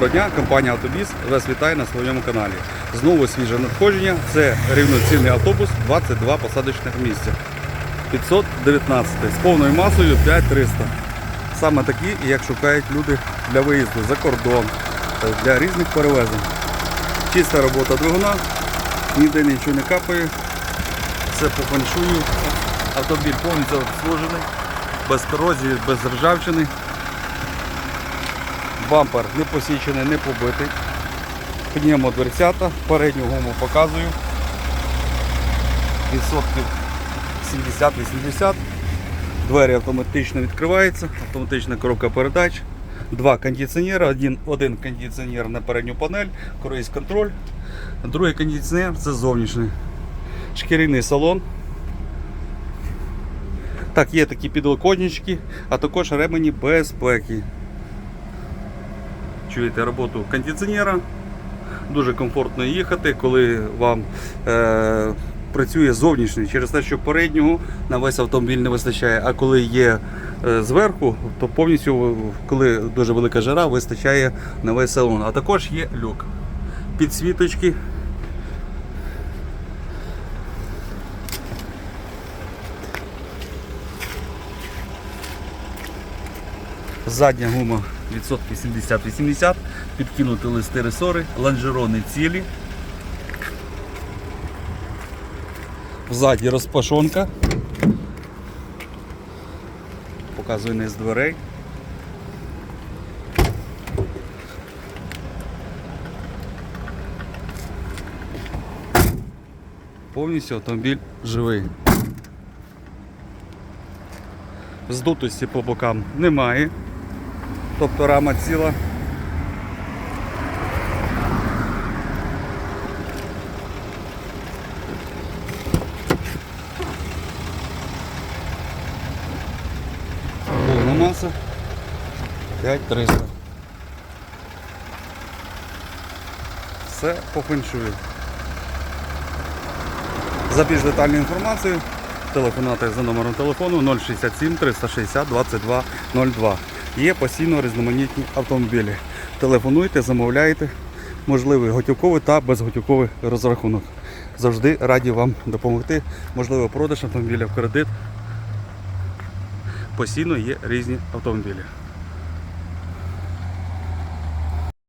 Доброго дня, компанія Автобіс вас вітає на своєму каналі. Знову свіже надходження. Це рівноцінний автобус, 22 посадочних місця. 519 з повною масою 5300. Саме такі, як шукають люди для виїзду за кордон, е, для різних перевезень. Чиста робота двигуна, ніде нічого не капає. Все по феншую. Автомобіль повністю обслужений, без корозії, без ржавчини. Бампер не посічений, не побитий. Піднімемо дверцята, передню гуму показую. Відсотків 70-80. Двері автоматично відкриваються, автоматична коробка передач, два кондиціонери, один, один кондиціонер на передню панель, круїз контроль, другий кондиціонер це зовнішній. Шкіряний салон. Так, є такі підлокотнички, а також ремені безпеки чуєте роботу кондиціонера. Дуже комфортно їхати, коли вам е, працює зовнішній, через те, що переднього на весь автомобіль не вистачає, а коли є е, зверху, то повністю, коли дуже велика жара, вистачає на весь салон. А також є люк. Підсвіточки. Задня гума відсотки 70-80, підкинути листи ресори, лонжерони цілі. Ззаді розпашонка. Показую низ дверей. Повністю автомобіль живий. Здутості по бокам немає. Тобто рама ціла. Повна маса 5300. Все по феншую. За більш детальну інформацію телефонувати за номером телефону 067 360 22 02. Є постійно різноманітні автомобілі. Телефонуйте, замовляйте, можливий готівковий та безготівковий розрахунок. Завжди раді вам допомогти. Можливо, продаж автомобіля в кредит. Постійно є різні автомобілі.